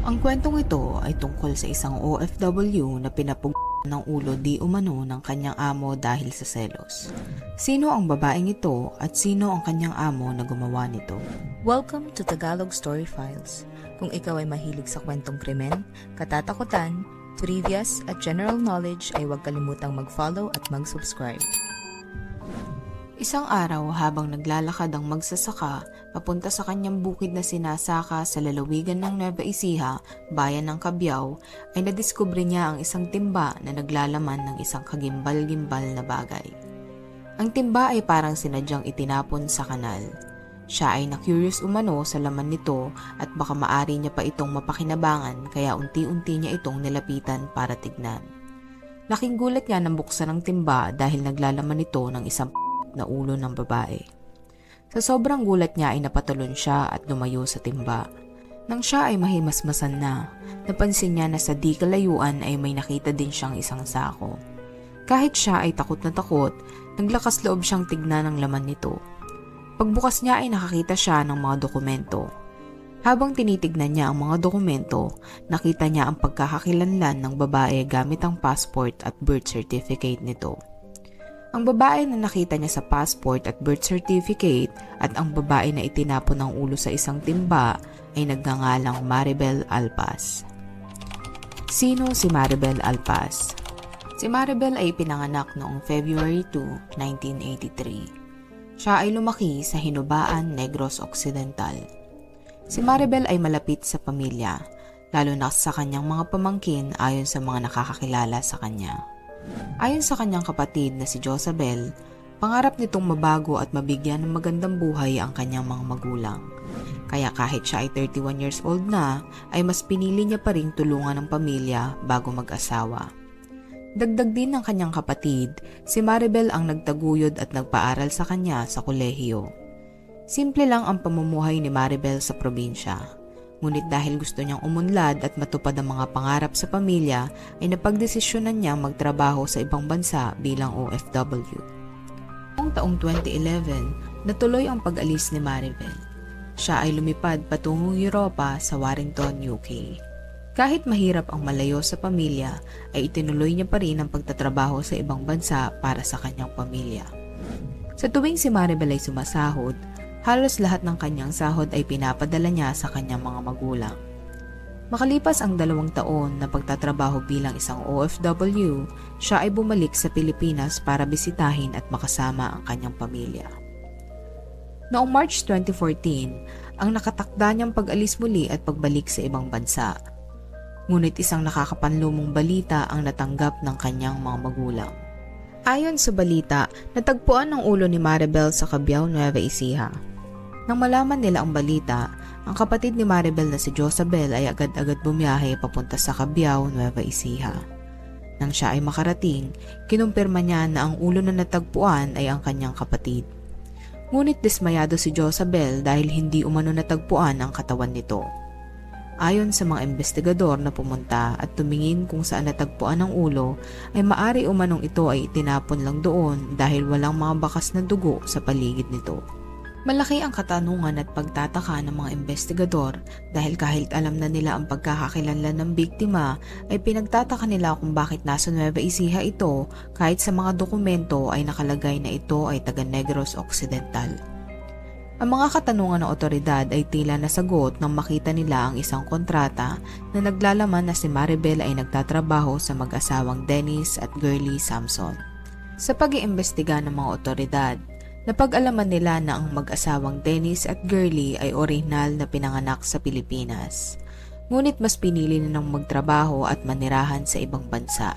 Ang kwentong ito ay tungkol sa isang OFW na pinapug ng ulo di umano ng kanyang amo dahil sa selos. Sino ang babaeng ito at sino ang kanyang amo na gumawa nito? Welcome to Tagalog Story Files. Kung ikaw ay mahilig sa kwentong krimen, katatakutan, trivias at general knowledge ay huwag kalimutang mag-follow at mag-subscribe. Isang araw habang naglalakad ang magsasaka papunta sa kanyang bukid na sinasaka sa lalawigan ng Nueva Ecija, bayan ng Cabiao, ay nadiskubre niya ang isang timba na naglalaman ng isang kagimbal-gimbal na bagay. Ang timba ay parang sinadyang itinapon sa kanal. Siya ay na-curious umano sa laman nito at baka maari niya pa itong mapakinabangan kaya unti-unti niya itong nilapitan para tignan. Laking gulat niya nang buksan ang timba dahil naglalaman ito ng isang na ulo ng babae. Sa sobrang gulat niya ay napatalon siya at lumayo sa timba. Nang siya ay mahimasmasan na, napansin niya na sa di kalayuan ay may nakita din siyang isang sako. Kahit siya ay takot na takot, naglakas loob siyang tignan ang laman nito. Pagbukas niya ay nakakita siya ng mga dokumento. Habang tinitignan niya ang mga dokumento, nakita niya ang pagkakakilanlan ng babae gamit ang passport at birth certificate nito. Ang babae na nakita niya sa passport at birth certificate at ang babae na itinapon ng ulo sa isang timba ay nagngangalang Maribel Alpas. Sino si Maribel Alpas? Si Maribel ay pinanganak noong February 2, 1983. Siya ay lumaki sa Hinubaan, Negros Occidental. Si Maribel ay malapit sa pamilya, lalo na sa kanyang mga pamangkin ayon sa mga nakakakilala sa kanya. Ayon sa kanyang kapatid na si Josabel, pangarap nitong mabago at mabigyan ng magandang buhay ang kanyang mga magulang. Kaya kahit siya ay 31 years old na, ay mas pinili niya pa rin tulungan ng pamilya bago mag-asawa. Dagdag din ng kanyang kapatid, si Maribel ang nagtaguyod at nagpaaral sa kanya sa kolehiyo. Simple lang ang pamumuhay ni Maribel sa probinsya. Ngunit dahil gusto niyang umunlad at matupad ang mga pangarap sa pamilya, ay napagdesisyonan niyang magtrabaho sa ibang bansa bilang OFW. Noong taong 2011, natuloy ang pag-alis ni Maribel. Siya ay lumipad patungong Europa sa Warrington, UK. Kahit mahirap ang malayo sa pamilya, ay itinuloy niya pa rin ang pagtatrabaho sa ibang bansa para sa kanyang pamilya. Sa tuwing si Maribel ay sumasahod, halos lahat ng kanyang sahod ay pinapadala niya sa kanyang mga magulang. Makalipas ang dalawang taon na pagtatrabaho bilang isang OFW, siya ay bumalik sa Pilipinas para bisitahin at makasama ang kanyang pamilya. Noong March 2014, ang nakatakda niyang pag-alis muli at pagbalik sa ibang bansa. Ngunit isang nakakapanlumong balita ang natanggap ng kanyang mga magulang. Ayon sa balita, natagpuan ng ulo ni Maribel sa Cabiao, Nueva Ecija. Nang malaman nila ang balita, ang kapatid ni Maribel na si Josabel ay agad-agad bumiyahe papunta sa Cabiao, Nueva Ecija. Nang siya ay makarating, kinumpirma niya na ang ulo na natagpuan ay ang kanyang kapatid. Ngunit dismayado si Josabel dahil hindi umano natagpuan ang katawan nito. Ayon sa mga investigador na pumunta at tumingin kung saan natagpuan ang ulo, ay maari umanong ito ay itinapon lang doon dahil walang mga bakas na dugo sa paligid nito. Malaki ang katanungan at pagtataka ng mga investigador dahil kahit alam na nila ang pagkakakilanlan ng biktima ay pinagtataka nila kung bakit nasa Nueva Ecija ito kahit sa mga dokumento ay nakalagay na ito ay taga Negros Occidental. Ang mga katanungan ng otoridad ay tila nasagot nang makita nila ang isang kontrata na naglalaman na si Maribel ay nagtatrabaho sa mag-asawang Dennis at Girlie Samson. Sa pag-iimbestiga ng mga otoridad, napag-alaman nila na ang mag-asawang Dennis at Girlie ay orihinal na pinanganak sa Pilipinas. Ngunit mas pinili nilang magtrabaho at manirahan sa ibang bansa.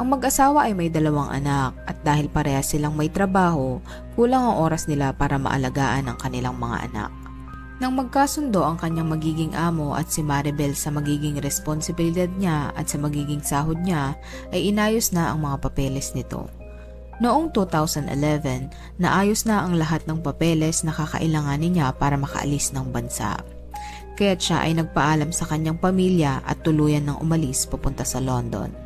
Ang mag-asawa ay may dalawang anak at dahil pareha silang may trabaho, kulang ang oras nila para maalagaan ang kanilang mga anak. Nang magkasundo ang kanyang magiging amo at si Maribel sa magiging responsibilidad niya at sa magiging sahod niya, ay inayos na ang mga papeles nito. Noong 2011, naayos na ang lahat ng papeles na kakailanganin niya para makaalis ng bansa. Kaya't siya ay nagpaalam sa kanyang pamilya at tuluyan ng umalis papunta sa London.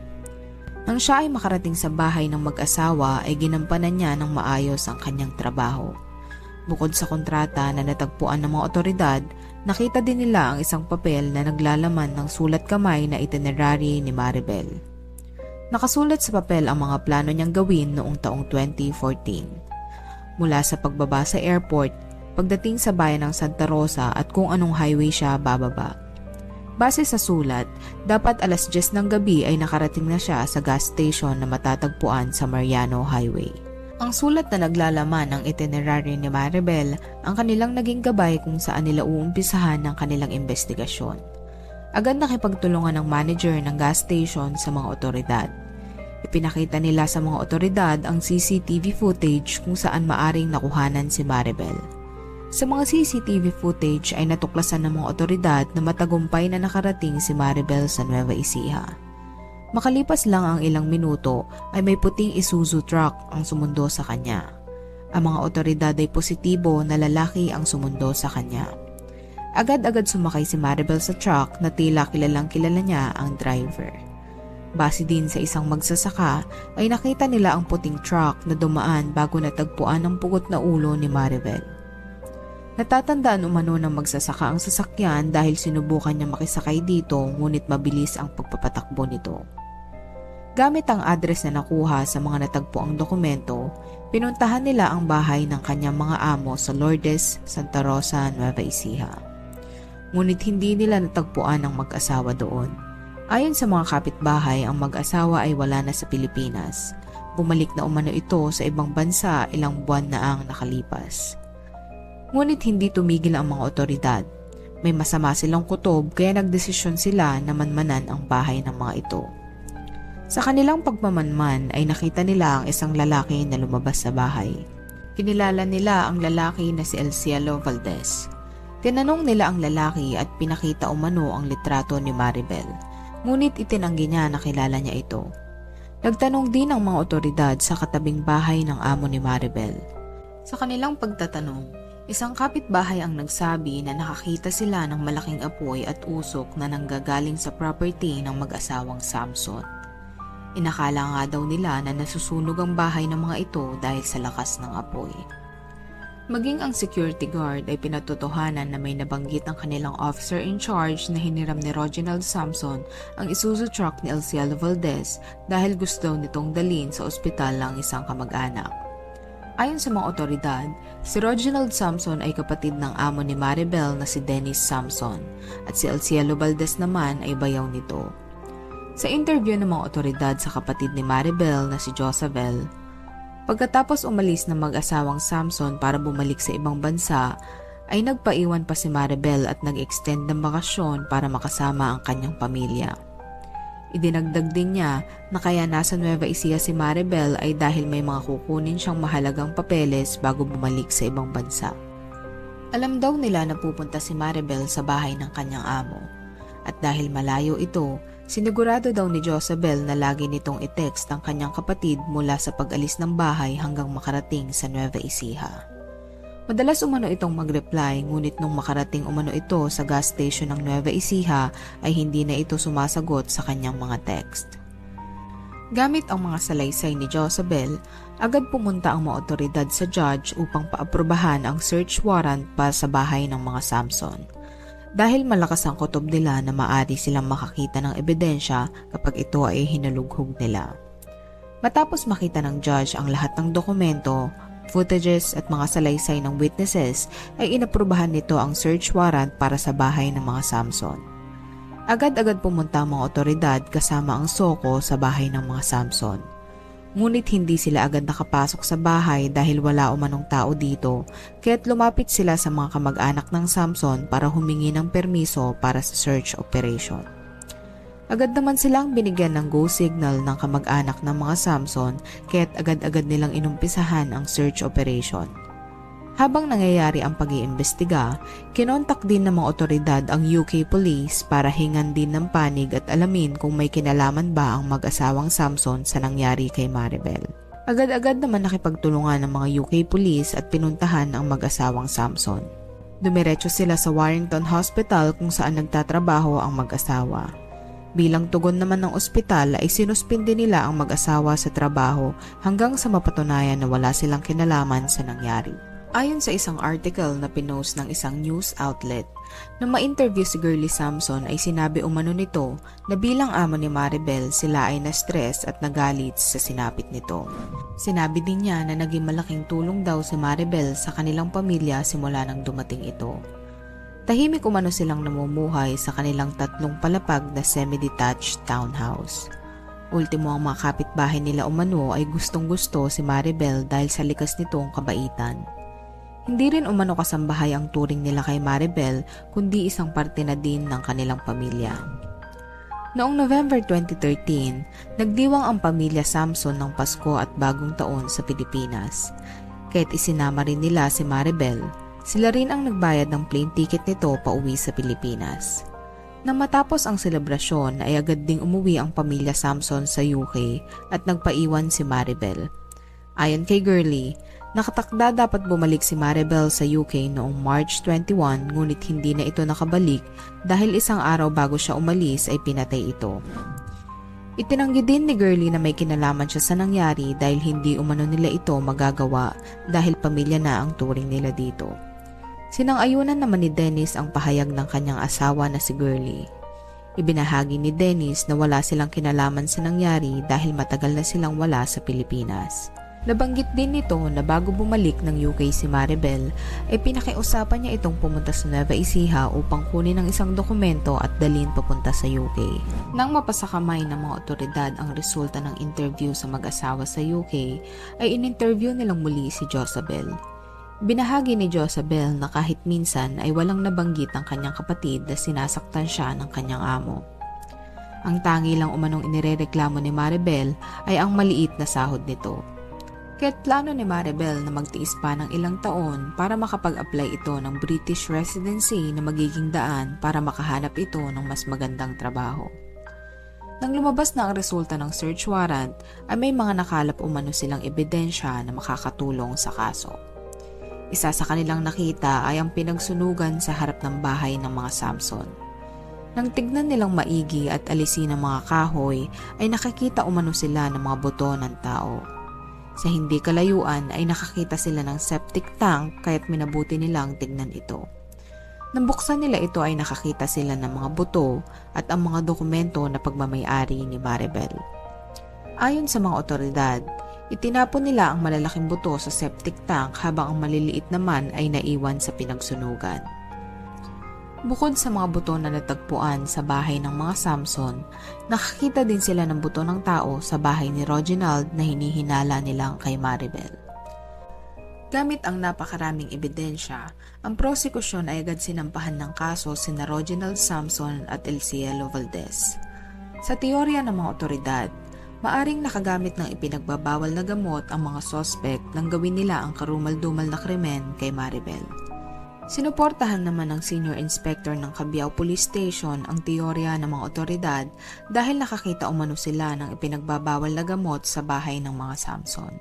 Nang siya ay makarating sa bahay ng mag-asawa ay ginampanan niya ng maayos ang kanyang trabaho. Bukod sa kontrata na natagpuan ng mga otoridad, nakita din nila ang isang papel na naglalaman ng sulat kamay na itinerary ni Maribel. Nakasulat sa papel ang mga plano niyang gawin noong taong 2014. Mula sa pagbaba sa airport, pagdating sa bayan ng Santa Rosa at kung anong highway siya bababa. Base sa sulat, dapat alas 10 ng gabi ay nakarating na siya sa gas station na matatagpuan sa Mariano Highway. Ang sulat na naglalaman ng itinerary ni Maribel ang kanilang naging gabay kung saan nila uumpisahan ng kanilang investigasyon. Agad nakipagtulungan ng manager ng gas station sa mga otoridad. Ipinakita nila sa mga otoridad ang CCTV footage kung saan maaring nakuhanan si Maribel. Sa mga CCTV footage ay natuklasan ng mga otoridad na matagumpay na nakarating si Maribel sa Nueva Ecija. Makalipas lang ang ilang minuto ay may puting Isuzu truck ang sumundo sa kanya. Ang mga otoridad ay positibo na lalaki ang sumundo sa kanya. Agad-agad sumakay si Maribel sa truck na tila kilalang kilala niya ang driver. Base din sa isang magsasaka ay nakita nila ang puting truck na dumaan bago natagpuan ang pugot na ulo ni Maribel. Natatandaan umano ng magsasaka ang sasakyan dahil sinubukan niya makisakay dito ngunit mabilis ang pagpapatakbo nito. Gamit ang address na nakuha sa mga natagpo ang dokumento, pinuntahan nila ang bahay ng kanyang mga amo sa Lourdes, Santa Rosa, Nueva Ecija. Ngunit hindi nila natagpuan ang mag-asawa doon. Ayon sa mga kapitbahay, ang mag-asawa ay wala na sa Pilipinas. Bumalik na umano ito sa ibang bansa ilang buwan na ang nakalipas. Ngunit hindi tumigil ang mga otoridad. May masama silang kutob kaya nagdesisyon sila na manmanan ang bahay ng mga ito. Sa kanilang pagmamanman ay nakita nila ang isang lalaki na lumabas sa bahay. Kinilala nila ang lalaki na si El Cielo Valdez. Tinanong nila ang lalaki at pinakita umano ang litrato ni Maribel. Ngunit itinanggi niya na kilala niya ito. Nagtanong din ang mga otoridad sa katabing bahay ng amo ni Maribel. Sa kanilang pagtatanong, isang kapitbahay ang nagsabi na nakakita sila ng malaking apoy at usok na nanggagaling sa property ng mag-asawang Samson. Inakala nga daw nila na nasusunog ang bahay ng mga ito dahil sa lakas ng apoy. Maging ang security guard ay pinatotohanan na may nabanggit ang kanilang officer in charge na hiniram ni Reginald Samson ang Isuzu truck ni Elcielo Valdez dahil gusto nitong dalhin sa ospital ang isang kamag-anak. Ayon sa mga otoridad, si Reginald Samson ay kapatid ng amo ni Maribel na si Dennis Samson at si Elcielo Valdez naman ay bayaw nito. Sa interview ng mga otoridad sa kapatid ni Maribel na si Josabel, pagkatapos umalis ng mag-asawang Samson para bumalik sa ibang bansa, ay nagpaiwan pa si Maribel at nag-extend ng bakasyon para makasama ang kanyang pamilya. Idinagdag din niya na kaya nasa Nueva Ecija si Maribel ay dahil may mga kukunin siyang mahalagang papeles bago bumalik sa ibang bansa. Alam daw nila na pupunta si Maribel sa bahay ng kanyang amo. At dahil malayo ito, Sinigurado daw ni Josabel na lagi nitong i-text ang kanyang kapatid mula sa pag-alis ng bahay hanggang makarating sa Nueva Ecija. Madalas umano itong mag-reply ngunit nung makarating umano ito sa gas station ng Nueva Ecija ay hindi na ito sumasagot sa kanyang mga text. Gamit ang mga salaysay ni Josabel, agad pumunta ang mga otoridad sa judge upang paaprubahan ang search warrant para sa bahay ng mga Samson dahil malakas ang kutob nila na maari silang makakita ng ebidensya kapag ito ay hinulughog nila. Matapos makita ng judge ang lahat ng dokumento, footages at mga salaysay ng witnesses ay inaprubahan nito ang search warrant para sa bahay ng mga Samson. Agad-agad pumunta ang mga otoridad kasama ang Soko sa bahay ng mga Samson. Ngunit hindi sila agad nakapasok sa bahay dahil wala umanong tao dito, kaya't lumapit sila sa mga kamag-anak ng Samson para humingi ng permiso para sa search operation. Agad naman silang binigyan ng go signal ng kamag-anak ng mga Samson kaya't agad-agad nilang inumpisahan ang search operation. Habang nangyayari ang pag-iimbestiga, kinontak din ng mga otoridad ang UK Police para hingan din ng panig at alamin kung may kinalaman ba ang mag-asawang Samson sa nangyari kay Maribel. Agad-agad naman nakipagtulungan ng mga UK Police at pinuntahan ang mag-asawang Samson. Dumiretso sila sa Warrington Hospital kung saan nagtatrabaho ang mag-asawa. Bilang tugon naman ng ospital ay sinuspindi nila ang mag-asawa sa trabaho hanggang sa mapatunayan na wala silang kinalaman sa nangyari. Ayon sa isang article na pinost ng isang news outlet, nang ma-interview si Girlie Samson ay sinabi umano nito na bilang amo ni Maribel sila ay na-stress at nagalit sa sinapit nito. Sinabi din niya na naging malaking tulong daw si Maribel sa kanilang pamilya simula nang dumating ito. Tahimik umano silang namumuhay sa kanilang tatlong palapag na semi-detached townhouse. Ultimo ang mga kapitbahay nila umano ay gustong gusto si Maribel dahil sa likas nitong kabaitan. Hindi rin umano kasambahay ang turing nila kay Maribel kundi isang parte na din ng kanilang pamilya. Noong November 2013, nagdiwang ang pamilya Samson ng Pasko at Bagong Taon sa Pilipinas. Kahit isinama rin nila si Maribel, sila rin ang nagbayad ng plane ticket nito pauwi sa Pilipinas. Nang matapos ang selebrasyon ay agad ding umuwi ang pamilya Samson sa UK at nagpaiwan si Maribel. Ayon kay Girlie, Nakatakda dapat bumalik si Maribel sa UK noong March 21 ngunit hindi na ito nakabalik dahil isang araw bago siya umalis ay pinatay ito. Itinanggi din ni Girlie na may kinalaman siya sa nangyari dahil hindi umano nila ito magagawa dahil pamilya na ang turing nila dito. Sinang-ayunan naman ni Dennis ang pahayag ng kanyang asawa na si Girlie. Ibinahagi ni Dennis na wala silang kinalaman sa nangyari dahil matagal na silang wala sa Pilipinas. Nabanggit din nito na bago bumalik ng UK si Maribel ay pinakiusapan niya itong pumunta sa Nueva Ecija upang kunin ang isang dokumento at dalhin papunta sa UK. Nang mapasakamay ng mga otoridad ang resulta ng interview sa mag-asawa sa UK ay in-interview nilang muli si Josabel. Binahagi ni Josabel na kahit minsan ay walang nabanggit ang kanyang kapatid na sinasaktan siya ng kanyang amo. Ang tangi lang umanong inirereklamo ni Maribel ay ang maliit na sahod nito. Kaya't plano ni Maribel na magtiis pa ng ilang taon para makapag-apply ito ng British residency na magiging daan para makahanap ito ng mas magandang trabaho. Nang lumabas na ang resulta ng search warrant, ay may mga nakalap umano silang ebidensya na makakatulong sa kaso. Isa sa kanilang nakita ay ang pinagsunugan sa harap ng bahay ng mga Samson. Nang tignan nilang maigi at alisin ang mga kahoy, ay nakakita umano sila ng mga buto ng tao. Sa hindi kalayuan ay nakakita sila ng septic tank kaya't minabuti nilang tignan ito. Nang buksan nila ito ay nakakita sila ng mga buto at ang mga dokumento na pagmamayari ni Maribel. Ayon sa mga otoridad, itinapon nila ang malalaking buto sa septic tank habang ang maliliit naman ay naiwan sa pinagsunugan. Bukod sa mga buto na natagpuan sa bahay ng mga Samson, nakakita din sila ng buto ng tao sa bahay ni Reginald na hinihinala nilang kay Maribel. Gamit ang napakaraming ebidensya, ang prosekusyon ay agad sinampahan ng kaso sina Reginald Samson at El Cielo Valdez. Sa teorya ng mga otoridad, maaring nakagamit ng ipinagbabawal na gamot ang mga sospek nang gawin nila ang karumal-dumal na krimen kay Maribel. Sinuportahan naman ng Senior Inspector ng Cabiao Police Station ang teorya ng mga otoridad dahil nakakita umano sila ng ipinagbabawal na gamot sa bahay ng mga Samson.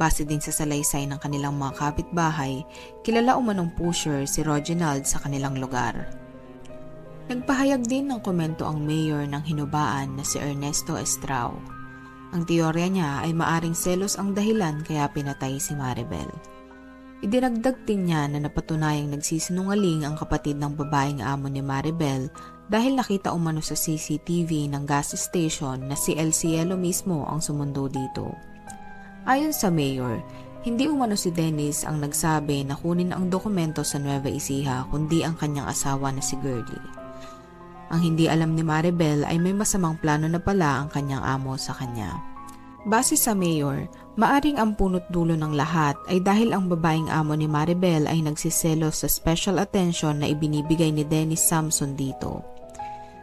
Base din sa salaysay ng kanilang mga kapitbahay, kilala umanong pusher si Reginald sa kanilang lugar. Nagpahayag din ng komento ang mayor ng Hinubaan na si Ernesto Estrao. Ang teorya niya ay maaring selos ang dahilan kaya pinatay si Maribel. Idinagdag din niya na napatunayang nagsisinungaling ang kapatid ng babaeng amo ni Maribel dahil nakita umano sa CCTV ng gas station na si El Cielo mismo ang sumundo dito. Ayon sa mayor, hindi umano si Dennis ang nagsabi na kunin ang dokumento sa Nueva Ecija kundi ang kanyang asawa na si Gerlie. Ang hindi alam ni Maribel ay may masamang plano na pala ang kanyang amo sa kanya. Base sa mayor, maaring ang punot dulo ng lahat ay dahil ang babaeng amo ni Maribel ay nagsiselos sa special attention na ibinibigay ni Dennis Samson dito.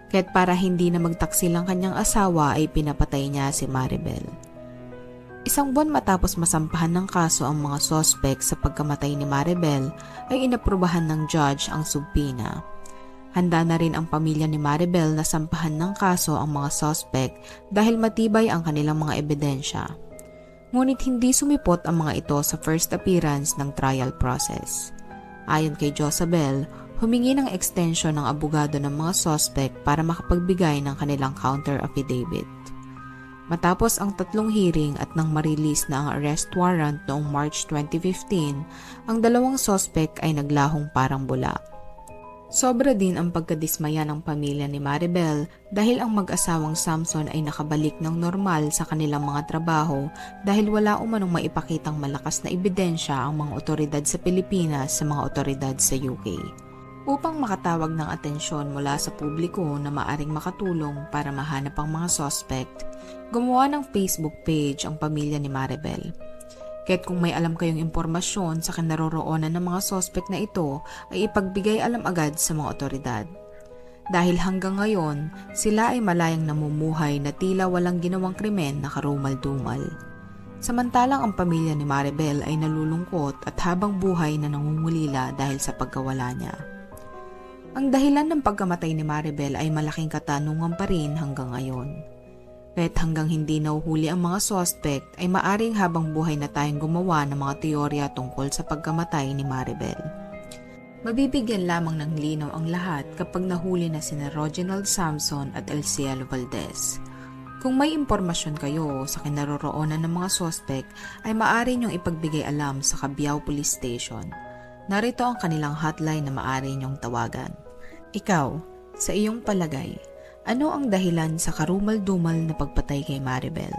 Kaya't para hindi na magtaksil ang kanyang asawa ay pinapatay niya si Maribel. Isang buwan matapos masampahan ng kaso ang mga sospek sa pagkamatay ni Maribel ay inaprubahan ng judge ang subpina. Handa na rin ang pamilya ni Maribel na sampahan ng kaso ang mga sospek dahil matibay ang kanilang mga ebidensya. Ngunit hindi sumipot ang mga ito sa first appearance ng trial process. Ayon kay Josabel, humingi ng extension ng abogado ng mga sospek para makapagbigay ng kanilang counter affidavit. Matapos ang tatlong hearing at nang marilis na ang arrest warrant noong March 2015, ang dalawang sospek ay naglahong parang bula. Sobra din ang pagkadismaya ng pamilya ni Maribel dahil ang mag-asawang Samson ay nakabalik ng normal sa kanilang mga trabaho dahil wala umanong maipakitang malakas na ebidensya ang mga otoridad sa Pilipinas sa mga otoridad sa UK. Upang makatawag ng atensyon mula sa publiko na maaring makatulong para mahanap ang mga suspect, gumawa ng Facebook page ang pamilya ni Maribel. Kaya't kung may alam kayong impormasyon sa kinaroroonan ng mga sospek na ito, ay ipagbigay alam agad sa mga otoridad. Dahil hanggang ngayon, sila ay malayang namumuhay na tila walang ginawang krimen na karumal-dumal. Samantalang ang pamilya ni Maribel ay nalulungkot at habang buhay na nangungulila dahil sa pagkawala niya. Ang dahilan ng pagkamatay ni Maribel ay malaking katanungan pa rin hanggang ngayon. Kahit hanggang hindi nauhuli ang mga suspect ay maaring habang buhay na tayong gumawa ng mga teorya tungkol sa pagkamatay ni Maribel. Mabibigyan lamang ng linaw ang lahat kapag nahuli na sina Reginald Samson at Elcielo Valdez. Kung may impormasyon kayo sa kinaroroonan ng mga suspect ay maaari niyong ipagbigay alam sa Cabiao Police Station. Narito ang kanilang hotline na maaari niyong tawagan. Ikaw, sa iyong palagay, ano ang dahilan sa karumal-dumal na pagpatay kay Maribel?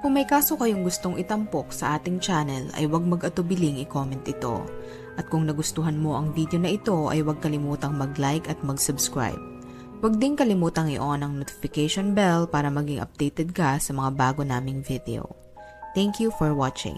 Kung may kaso kayong gustong itampok sa ating channel ay huwag mag-atubiling i-comment ito. At kung nagustuhan mo ang video na ito ay huwag kalimutang mag-like at mag-subscribe. Huwag din kalimutang i-on ang notification bell para maging updated ka sa mga bago naming video. Thank you for watching.